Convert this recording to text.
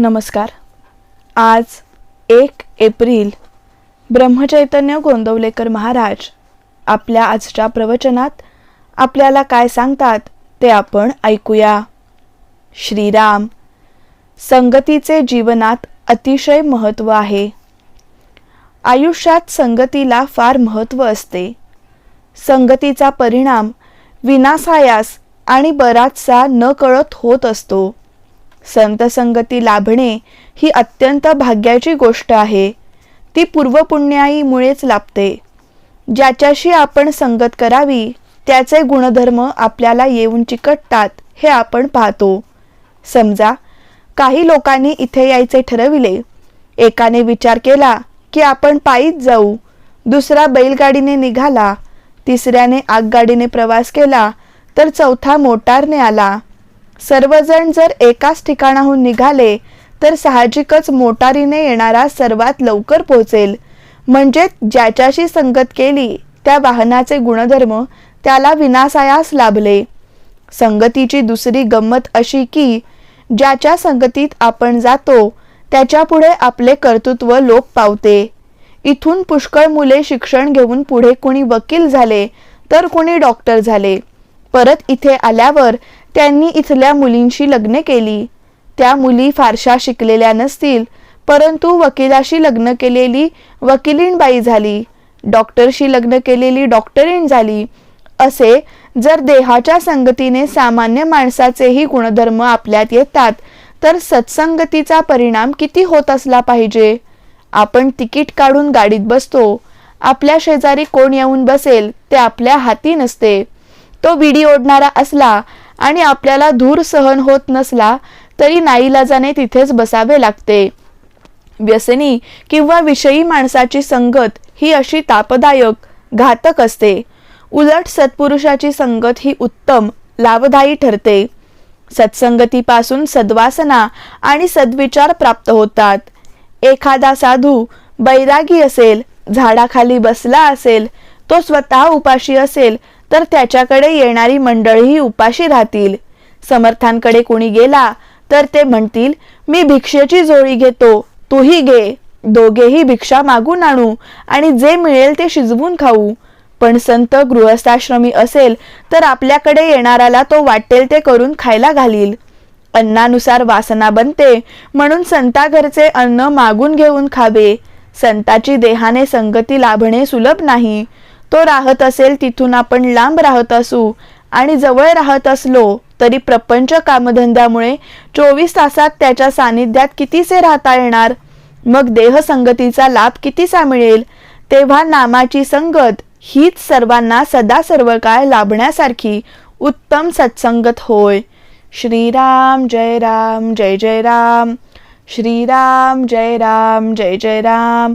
नमस्कार. आज एक एप्रिल ब्रह्मचैतन्य गोंदवलेकर महाराज आपल्या आजच्या प्रवचनात आपल्याला काय सांगतात ते आपण ऐकूया. श्रीराम संगतीचे जीवनात अतिशय महत्त्व आहे. आयुष्यात संगतीला फार महत्त्व असते. संगतीचा परिणाम विनासायास आणि बराचसा न कळत होत असतो. संतसंगती लाभणे ही अत्यंत भाग्याची गोष्ट आहे. ती पूर्वपुण्याईमुळेच लाभते. ज्याच्याशी आपण संगत करावी त्याचे गुणधर्म आपल्याला येऊन चिकटतात हे आपण पाहतो. समजा काही लोकांनी इथे यायचे ठरविले. एकाने विचार केला की आपण पायीच जाऊ. दुसरा बैलगाडीने निघाला. तिसऱ्याने आगगाडीने प्रवास केला तर चौथा मोटारने आला. सर्वजण जर एकाच ठिकाणाहून निघाले तर साहजिकच मोटारीने येणारा सर्वात लवकर पोहोचेल. म्हणजे ज्याच्याशी संगत केली त्या वाहनाचे गुणधर्म त्याला विनासायास लाभले. संगतीची दुसरी गंमत अशी की ज्याच्या संगतीत आपण जातो त्याच्यापुढे आपले कर्तृत्व लोप पावते. इथून पुष्कळ मुले शिक्षण घेऊन पुढे कुणी वकील झाले तर कुणी डॉक्टर झाले. परत इथे आल्यावर त्यांनी इथल्या मुलींशी लग्न केली. त्या मुली फारशा शिकलेल्या नसतील परंतु वकिलाशी लग्न केलेली वकिलीणबाई झाली. डॉक्टरशी लग्न केलेली डॉक्टरीण झाली. असे जर देहाच्या संगतीने सामान्य माणसाचेही गुणधर्म आपल्यात येतात तर सत्संगतीचा परिणाम किती होत असला पाहिजे? आपण तिकीट काढून गाडीत बसतो. आपल्या शेजारी कोण येऊन बसेल ते आपल्या हाती नसते. तो विडी ओढणारा असला आणि आपल्याला धूर सहन होत नसला तरी नाईलाजाने तिथेच बसावे लागते. व्यसनी किंवा विषयी माणसाची संगत ही अशी तापदायक घातक असते. उलट सत्पुरुषाची संगत ही उत्तम लाभदायी ठरते. सत्संगतीपासून सद्वासना आणि सद्विचार प्राप्त होतात. एखादा साधू बैरागी असेल झाडाखाली बसला असेल तो स्वतः उपाशी असेल तर त्याच्याकडे येणारी मंडळीही उपाशी राहतील. समर्थांकडे कोणी गेला तर ते म्हणतील मी भिक्षेची जोळी घेतो तूही घे. दोघेही भिक्षा मागून आणू आणि जे मिळेल ते शिजवून खाऊ. पण संत गृहस्थाश्रमी असेल तर आपल्याकडे येणाऱ्याला तो वाटेल ते करून खायला घालील. अन्नानुसार वासना बनते म्हणून संता घरचे अन्न मागून घेऊन खावे. संताची देहाने संगती लाभणे सुलभ नाही. तो राहत असेल तिथून आपण लांब राहत असू आणि जवळ राहत असलो तरी प्रपंच कामधंद्यामुळे चोवीस तासात त्याच्या सानिध्यात कितीसे राहता येणार? मग देहसंगतीचा लाभ कितीसा मिळेल? तेव्हा नामाची संगत हीच सर्वांना सदा सर्व काळ लाभण्यासारखी उत्तम सत्संगत होय. श्रीराम जय राम जय जय राम. श्रीराम जय राम जय जय राम.